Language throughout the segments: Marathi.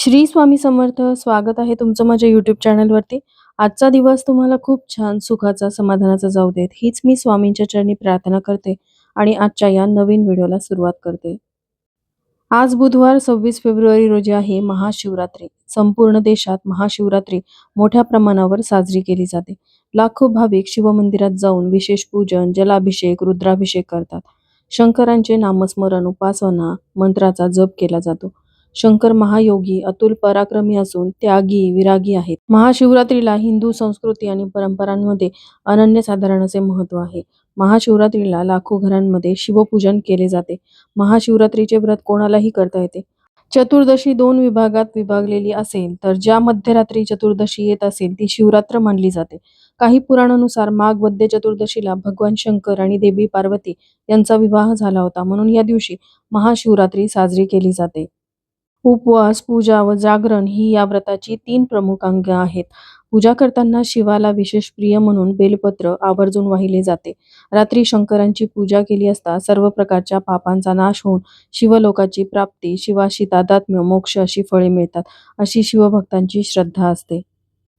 श्री स्वामी समर्थ स्वागत आहे तुमचं माझ्या युट्यूब चॅनलवरती आजचा दिवस तुम्हाला खूप छान सुखाचा समाधानाचा जाऊ देत. हीच मी स्वामींच्या चरणी प्रार्थना करते आणि आजच्या या नवीन व्हिडिओला सुरुवात करते. आज बुधवार सव्वीस फेब्रुवारी रोजी आहे महाशिवरात्री. संपूर्ण देशात महाशिवरात्री मोठ्या प्रमाणावर साजरी केली जाते. लाखो भाविक शिवमंदिरात जाऊन विशेष पूजन जलाभिषेक रुद्राभिषेक करतात. शंकरांचे नामस्मरण उपासना मंत्राचा जप केला जातो. शंकर महायोगी अतुल पराक्रमी असून त्यागी विरागी आहेत. महाशिवरात्रीला हिंदू संस्कृती आणि परंपरांमध्ये अनन्यसाधारण असे महत्त्व आहे. महाशिवरात्रीला लाखो घरांमध्ये शिवपूजन केले जाते. महाशिवरात्रीचे व्रत कोणालाही करता येते. चतुर्दशी दोन विभागात विभागलेली असेल तर ज्या मध्यरात्री चतुर्दशी येत असेल ती शिवरात्र मानली जाते. काही पुराणानुसार माघ वद्य चतुर्दशीला भगवान शंकर आणि देवी पार्वती यांचा विवाह झाला होता म्हणून या दिवशी महाशिवरात्री साजरी केली जाते. उपवास पूजा व जागरण ही या व्रताची तीन प्रमुख अंग आहेत. पूजा करताना शिवाला विशेष प्रिय म्हणून बेलपत्र आवर्जून वाहिले जाते. रात्री शंकरांची पूजा केली असता सर्व प्रकारच्या पापांचा नाश होऊन शिवलोकाची प्राप्ती शिवाशी तादात्म्य मोक्ष अशी फळे मिळतात अशी शिवभक्तांची श्रद्धा असते.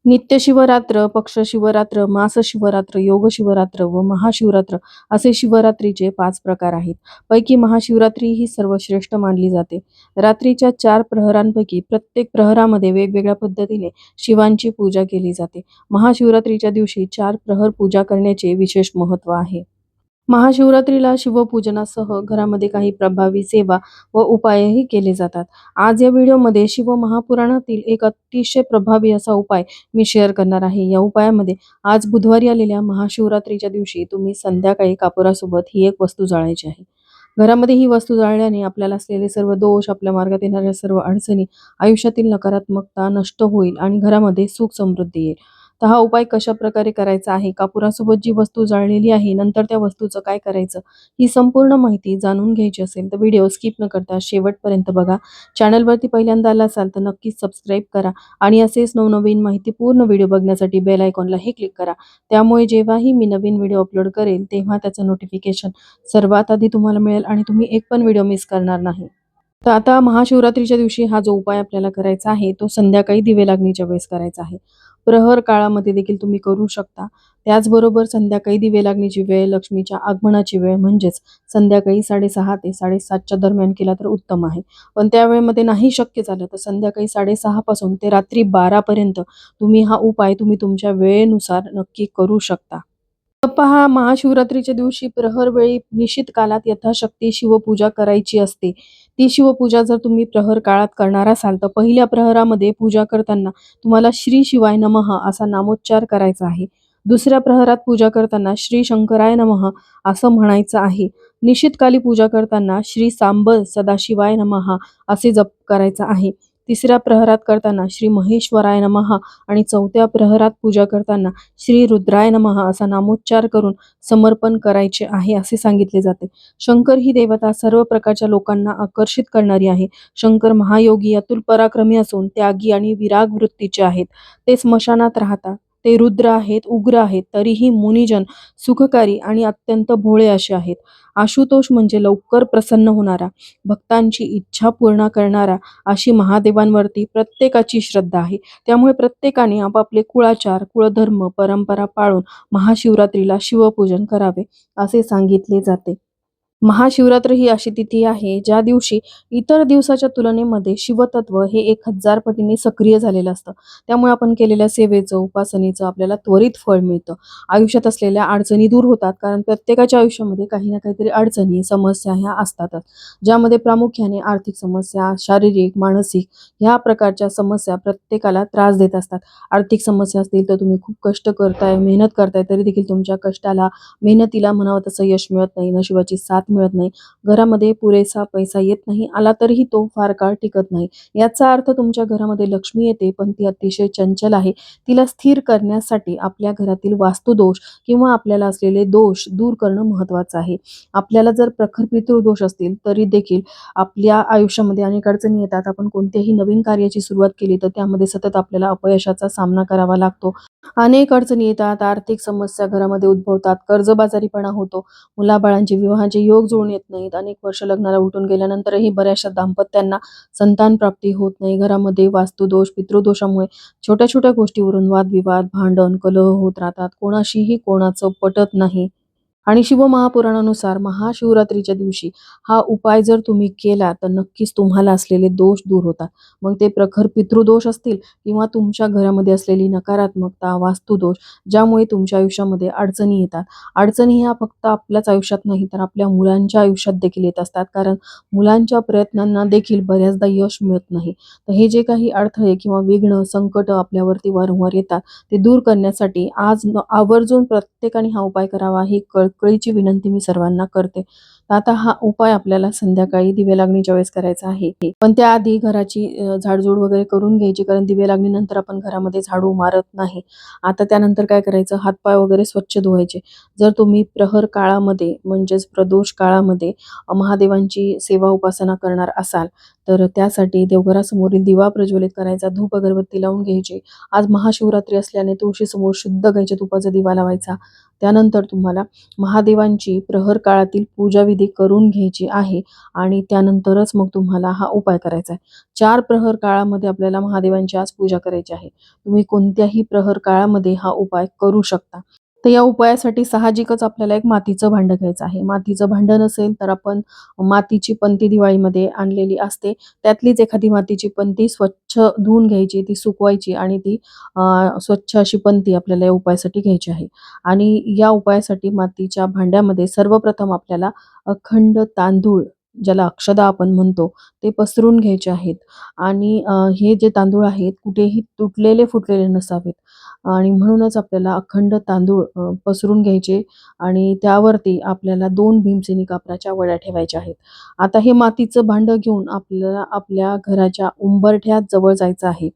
नित्य शिवरात्र पक्ष शिवरात्र मास शिवरात्र योग शिवरात्र व महाशिवरात्र असे शिवरात्रीचे पाच प्रकार आहेत. पैकी महाशिवरात्री ही सर्वश्रेष्ठ मानली जाते. रात्रीच्या चार प्रहरांपैकी प्रत्येक प्रहरामध्ये वेगवेगळ्या पद्धतीने शिवांची पूजा केली जाते. महाशिवरात्रीच्या दिवशी चार प्रहर पूजा करण्याचे विशेष महत्त्व आहे. महाशिवरात्रीला शिवपूजनासह घरामध्ये काही प्रभावी सेवा व उपायही केले जातात. आज या व्हिडिओमध्ये शिव महापुराणातील एक अतिशय प्रभावी असा उपाय मी शेअर करणार आहे. या उपायामध्ये आज बुधवारी आलेल्या महाशिवरात्रीच्या दिवशी तुम्ही संध्याकाळी कापुरासोबत ही एक वस्तू जाळायची आहे. घरामध्ये ही वस्तू जाळल्याने आपल्याला असलेले सर्व दोष आपल्या मार्गात येणाऱ्या सर्व अडचणी आयुष्यातील नकारात्मकता नष्ट होईल आणि घरामध्ये सुख समृद्धी येईल. तर हा उपाय कशा प्रकारे करायचा आहे? कापुरासोबत जी वस्तू जाळलेली आहे नंतर त्या वस्तूचं काय करायचं? ही संपूर्ण माहिती जाणून घ्यायची असेल तर व्हिडिओ स्किप न करता शेवटपर्यंत बघा. चॅनलवरती पहिल्यांदा आला असाल तर नक्कीच सबस्क्राईब करा आणि असेच नवनवीन माहिती पूर्ण व्हिडिओ बघण्यासाठी बेल आयकॉनलाही क्लिक करा. त्यामुळे जेव्हाही मी नवीन व्हिडिओ अपलोड करेल तेव्हा त्याचं नोटिफिकेशन सर्वात आधी तुम्हाला मिळेल आणि तुम्ही एक पण व्हिडिओ मिस करणार नाही. तर आता महाशिवरात्रीच्या दिवशी हा जो उपाय आपल्याला करायचा आहे तो संध्याकाळी दिवे लागणीच्या वेळेस करायचा आहे. प्रहर काळामध्ये देखील तुम्ही करू शकता. त्याचबरोबर संध्याकाळी दिवे लागण्याची वेळ लक्ष्मीच्या आगमनाची वेळ म्हणजेच संध्याकाळी साडेसहा ते साडेसातच्या दरम्यान केला तर उत्तम आहे. पण त्या वेळेमध्ये नाही शक्य झालं तर संध्याकाळी साडेसहा पासून ते रात्री बारापर्यंत तुम्ही हा उपाय तुम्ही तुमच्या वेळेनुसार नक्की करू शकता. पहा महाशिवरात्रीच्या दिवशी प्रहर वेळी निश्चित काळात यथाशक्ती शिवपूजा करायची असते. ती शिवपूजा जर तुम्ही प्रहर काळात करणार असाल तर पहिल्या प्रहरामध्ये पूजा करताना तुम्हाला श्री शिवाय नमः असा नामोच्चार करायचा आहे. दुसऱ्या प्रहरात पूजा करताना श्री शंकराय नमः असं म्हणायचं आहे. निश्चितकाली पूजा करताना श्री सांब सदाशिवाय नमः असे जप करायचा आहे. तिसऱ्या प्रहरात करताना श्री महेश्वराय नमहा आणि चौथ्या प्रहरात पूजा करताना श्री रुद्राय नमहा असा नामोच्चार करून समर्पण करायचे आहे असे सांगितले जाते. शंकर ही देवता सर्व प्रकारच्या लोकांना आकर्षित करणारी आहे. शंकर महायोगी अतुल पराक्रमी असून त्यागी आणि विराग वृत्तीचे आहेत. ते स्मशानात राहतात. ते रुद्र आहेत उग्र आहेत तरीही मुनिजन सुखकारी आणि अत्यंत भोळे असे आहेत. आशुतोष म्हणजे लवकर प्रसन्न होणारा भक्तांची इच्छा पूर्ण करणारा अशी महादेवांवरती प्रत्येकाची श्रद्धा आहे. त्यामुळे प्रत्येकाने आपापले कुळाचार कुळधर्म परंपरा पाळून महाशिवरात्रीला शिवपूजन करावे असे सांगितले जाते. महाशिवरात्र ही अशी तिथी आहे ज्या दिवशी इतर दिवसाच्या तुलनेमध्ये शिवतत्व हे एक हजार पटीने सक्रिय झालेलं असतं. त्यामुळे आपण केलेल्या सेवेचं उपासनेचं आपल्याला त्वरित फळ मिळतं. आयुष्यात असलेल्या अडचणी दूर होतात कारण प्रत्येकाच्या आयुष्यामध्ये काही ना काहीतरी अडचणी समस्या ह्या असतातच. ज्यामध्ये प्रामुख्याने आर्थिक समस्या शारीरिक मानसिक ह्या प्रकारच्या समस्या प्रत्येकाला त्रास देत असतात. आर्थिक समस्या असतील तर तुम्ही खूप कष्ट करताय मेहनत करताय तरी देखील तुमच्या कष्टाला मेहनतीला म्हणावं तसं यश मिळत नाही. नशिबाची साथ मिळत नाही. घरामध्ये पुरेसा पैसा येत नाही. आला तरीही तो फार काळ टिकत नाही. याचा अर्थ तुमच्या घरामध्ये लक्ष्मी येते पण ती अतिशय चंचल आहे. तिला स्थिर करण्यासाठी आपल्या घरातील वास्तुदोष किंवा आपल्याला असलेले दोष दूर करणं महत्त्वाचं आहे. आपल्याला जर प्रखर पितृदोष असतील तरी देखील आपल्या आयुष्यामध्ये अनेक अडचणी येतात. आपण कोणत्याही नवीन कार्याची सुरुवात केली तर त्यामध्ये सतत आपल्याला अपयशाचा सामना करावा लागतो. अनेक अडचणी येतात, आर्थिक समस्या घरामध्ये उद्भवतात, कर्जबाजारीपणा होतो, मुलाबाळांचे विवाहाचे योग जुळून येत नाहीत. अनेक वर्ष लग्नाला उठून गेल्यानंतरही बऱ्याचशा दाम्पत्यांना संतान प्राप्ती होत नाही. घरामध्ये वास्तुदोष, पितृदोषामुळे छोट्या-छोट्या गोष्टीवरून वादविवाद, भांडण, कलह होत राहतात. कोणाशीही कोणाचं पटत नाही. आणि शिवमहापुराणानुसार महाशिवरात्रीच्या दिवशी हा उपाय जर तुम्ही केला तर नक्कीच तुम्हाला असलेले दोष दूर होतात. मग ते प्रखर पितृदोष असतील किंवा तुमच्या घरामध्ये असलेली नकारात्मकता, वास्तुदोष ज्यामुळे तुमच्या आयुष्यामध्ये अडचणी येतात. अडचणी ह्या फक्त आपल्याच आयुष्यात नाही तर आपल्या मुलांच्या आयुष्यात देखील येत असतात. कारण मुलांच्या प्रयत्नांना देखील बऱ्याचदा यश मिळत नाही. तर हे जे काही अडथळे किंवा विघ्न, संकट आपल्यावरती वारंवार येतात ते दूर करण्यासाठी आज आवर्जून प्रत्येकाने हा उपाय करावा हे कळ कळकळीची विनंती मी सर्वांना करते. आता हा उपाय आपल्याला संध्याकाळी दिवे लागणीच्या वेळेस करायचा आहे. पण त्याआधी घराची झाडझूड वगैरे करून घ्यायची कारण दिवे लागणीनंतर आपण घरामध्ये झाडू मारत नाही. आता त्यानंतर काय करायचं हातपाय वगैरे स्वच्छ धुवायचे. जर तुम्ही प्रहर काळामध्ये म्हणजेच प्रदोष काळामध्ये महादेवांची सेवा उपासना करणार असाल तर त्यासाठी देवघरासमोरील दिवा प्रज्वलित करायचा, धूप अगरबत्ती लावून घ्यायची. आज महाशिवरात्री असल्याने तुळशीसमोर शुद्ध गायच्या तुपाचा दिवा लावायचा. त्यानंतर तुम्हाला महादेवांची प्रहर काळातील पूजाविधी करून घ्यायची आहे आणि त्यानंतरच मग तुम्हाला हा उपाय करायचा आहे. चार प्रहर काळामध्ये आपल्याला महादेवांची आज पूजा करायची आहे. तुम्ही कोणत्याही प्रहर काळामध्ये हा उपाय करू शकता. तर या उपायासाठी साहजिकच आपल्याला एक मातीचं भांडं घ्यायचं आहे. मातीचं भांडं नसेल तर आपण मातीची पंती दिवाळीमध्ये आणलेली असते. त्यातलीच एखादी मातीची पंती स्वच्छ धुवून घ्यायची, ती सुकवायची आणि ती स्वच्छ अशी पंती आपल्याला या उपायासाठी घ्यायची आहे. आणि या उपायासाठी मातीच्या भांड्यामध्ये सर्वप्रथम आपल्याला अखंड तांदूळ ज्याला अक्षदा आपण म्हणतो ते पसरून घ्यायचे आहेत आणि हे जे तांदूळ आहेत कुठेही तुटलेले फुटलेले नसावेत आणि म्हणूनच आपल्याला अखंड तांदूळ पसरून घ्यायचे आणि त्यावरती आपल्याला दोन भीमसेनी कापराच्या वड्या ठेवायच्या आहेत. आता हे मातीचं भांडं घेऊन आपल्याला आपल्या घराच्या उंबरठ्याजवळ जायचं आहे.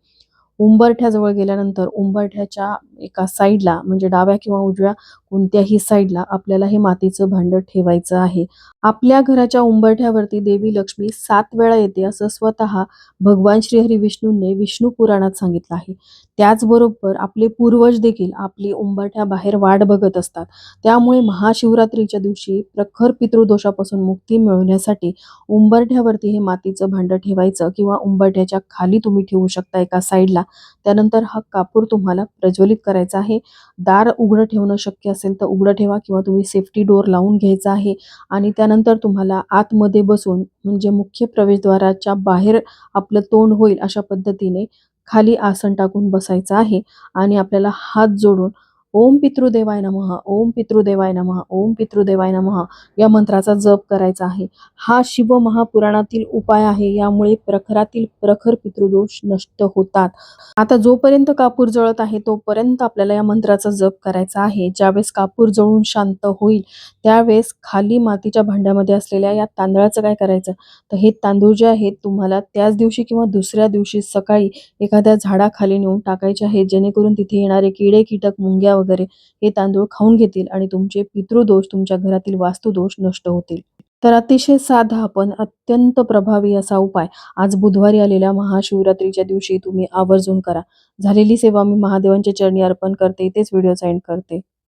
उंबरठ्याजवळ गेल्यानंतर उंबरठ्याच्या एका साईडला म्हणजे डाव्या किंवा उजव्या कोणत्याही साईडला आपल्याला हे मातीचं भांडं ठेवायचं आहे. आपल्या घराच्या उंबरठ्यावरती देवी लक्ष्मी सात वेळा येते असं स्वतः भगवान श्रीहरी विष्णूंनी विष्णू पुराणात सांगितलं आहे. त्याचबरोबर आपले पूर्वज देखील आपली उंबरठ्याबाहेर वाट बघत असतात. त्यामुळे महाशिवरात्रीच्या दिवशी प्रखर पितृदोषापासून मुक्ती मिळवण्यासाठी उंबरठ्यावरती हे मातीचं भांडं ठेवायचं किंवा उंबरठ्याच्या खाली तुम्ही ठेवू शकता एका साईडला. त्यानंतर हा कापूर तुम्हाला प्रज्वलित करायचा आहे. दार उघडं ठेवणं शक्य असेल तर उघडं ठेवा किंवा तुम्ही सेफ्टी डोअर लावून घ्यायचा आहे आणि त्यानंतर तुम्हाला आतमध्ये बसून म्हणजे मुख्य प्रवेशद्वाराच्या बाहेर आपलं तोंड होईल अशा पद्धतीने खाली आसन टाकून बसायचं आहे आणि आपल्याला हात जोडून ओम पितृदेवाय नमः, ओम पितृदेवाय नमः, ओम पितृदेवाय नमः या मंत्राचा जप करायचा आहे. हा शिव महापुराणातील उपाय आहे. यामुळे प्रखरातील प्रखर पितृदोष नष्ट होतात. आता जोपर्यंत कापूर जळत आहे तोपर्यंत आपल्याला या मंत्राचा जप करायचा आहे. ज्यावेळेस कापूर जळून शांत होईल त्यावेळेस खाली मातीच्या भांड्यामध्ये असलेल्या या तांदळाचं काय करायचं तर हे तांदूळ जे आहेत तुम्हाला त्याच दिवशी किंवा दुसऱ्या दिवशी सकाळी एखाद्या झाडाखाली नेऊन टाकायचे आहे. जेणेकरून तिथे येणारे किडे, कीटक, मुंग्या वगैरे हे तांदूळ खाऊन घेतील आणि तुमचे पितृदोष, तुमच्या घरातील वास्तुदोष नष्ट होतील. तर अतिशय साधा पण अत्यंत प्रभावी असा उपाय आज बुधवारी आलेल्या महाशिवरात्रीच्या दिवशी तुम्ही आवर्जून करा. झालेली सेवा मी महादेवांच्या चरणी अर्पण करते. इथेच व्हिडिओ सेंड करते.